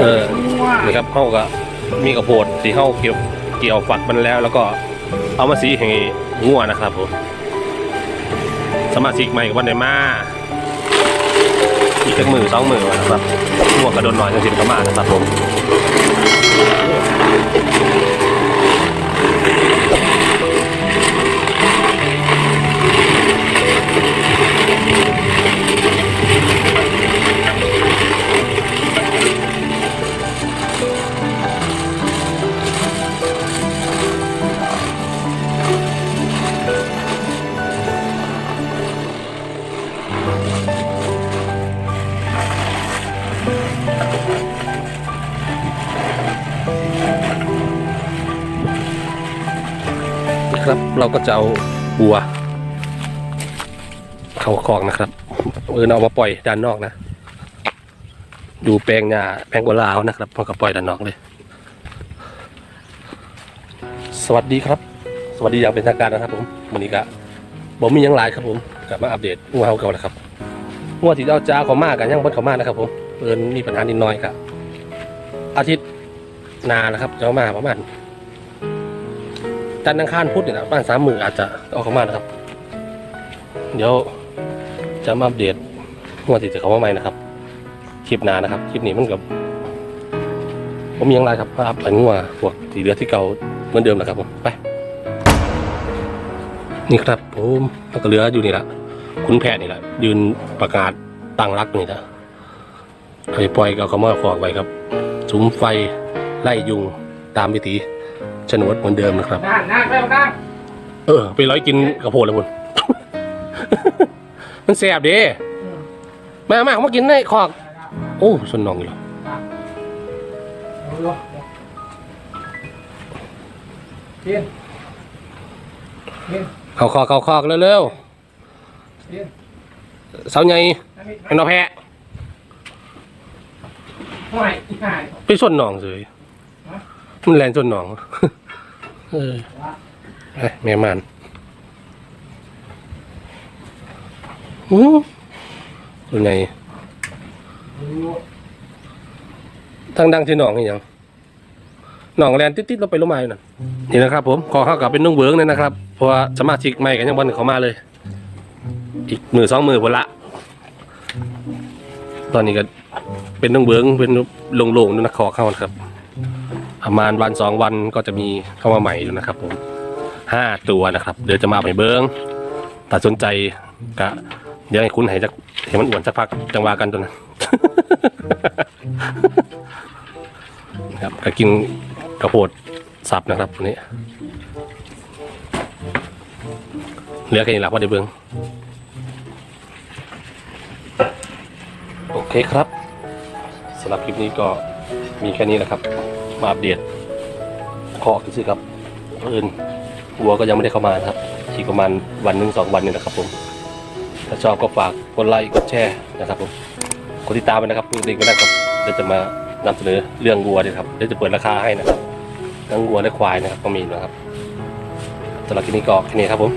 เออนะครับเขาก็มีกระโพดสีเข้าเกี่ยวเกี่ยวฝักมันแล้ว แล้วก็เอามาสีให้งัวนะครับผมสมาชิกใหม่วันไหนมาอีกสักมือสองมือนะครับงัวกระโดนหน่อยจังสิก็มานะครับผม นะครับ เราก็จะเอาบัว เข้าคอกนะครับเออเอามาปล่อยด้านนอกนะ ดูแปลงหญ้าแปลงกวลาวนะครับพอกับปล่อยด้านนอกเลย สวัสดีครับ สวัสดีอย่างเป็นทางการนะครับ ผมวันนี้ก็ผมมียังหลายครับผมกลับมาอัปเดตงัวเขาเก่านะครับงัวที่เอาจ้าเขามากกันยังบดเขามากนะครับ ผมเอินมีปัญหานิดน้อยครับอาทิตย์นานะครับจะเอามาประมาณ จันทร์อังคารพุธเนี่ยนะประมาณสามหมื่นอาจจะเอาเขามานะครับ เดี๋ยวจะมาอัปเดตงัวที่จะเขามาใหม่นะครับคลิปหนานะครับคลิปนี้มันกับผมมีหยังไรครับภาพอันงัวพวกสีเหลือที่เก่าเหมือนเดิมแหละครับผมไป นี่ครับผมแล้วก็เหลืออยู่นี่แหละคุณแพทย์นี่แหละยืนประกาศตั้งรักนี่นะไปปล่อยก็เอาเขามาขอกไว้ครับสุมไฟไล่ยุงตามวิถี ชนวดเหมือนเดิมนะครับ นั่นนั่นไปเอากลางเออ ไปร้อยกินกระโพดเลยคุณ มันแสบเด้มามามากินในขอก โอ้ส่วนน้องอยู่เอาดูเทียนเทียนเขาคอกเขาคอกเร็วเทียนๆเสาใหญ่อันนี้ไอ้นอแพะ ห่วยอีห่ายไปส่วนหนองเลย มันแลนส่วนหนองเออไปแม่มันอู้ส่วนใหญ่ดูทางดังที่หนองนี่ยังหนองแลนติดๆเราไปลงมาอยู่นั่นนี่นะครับ ผมขอเข้ากับเป็นนุ่งเบิงเลยนะครับ เพราะว่าสมาชิกใหม่กันยังวันเขามาเลย อีกมือสองมือพนละตอนนี้ก็เป็นนุ่งเบิงเป็นโล่งๆนู่นนะขอเข้านะครับ ประมาณวันสองวันก็จะมีเข้ามาใหม่อยู่นะครับ ผมห้าตัวนะครับ เดี๋ยวจะมาเอาไปเบิงถ้าสนใจก็เดี๋ยวให้คุณให้จักให้มันอ้วนสักพักจังหวะกันตัวนั้นะครับก็กินกระโพดสับนะครับวันนี้เหลือแค่นี้หลักว่าเดี๋ยวเบิงโอเคครับสำหรับคลิปนี้ก็มีแค่นี้นะครับ มาอัปเดตขอคือครับเอินวัวก็ยังไม่ได้เข้ามาครับอีกประมาณวันหนึ่งสองวันนี่นะครับผม ถ้าชอบก็ฝากกดไลค์กดแชร์นะครับผมกดติดตามไปนะครับเด็กๆก็ได้ครับเดี๋ยวจะมานำเสนอเรื่องวัวด้วยครับเดี๋ยวจะเปิดราคาให้นะครับทั้งวัวและควายนะครับก็มีนะครับสำหรับคลิปนี้ก็แค่นี้ครับผม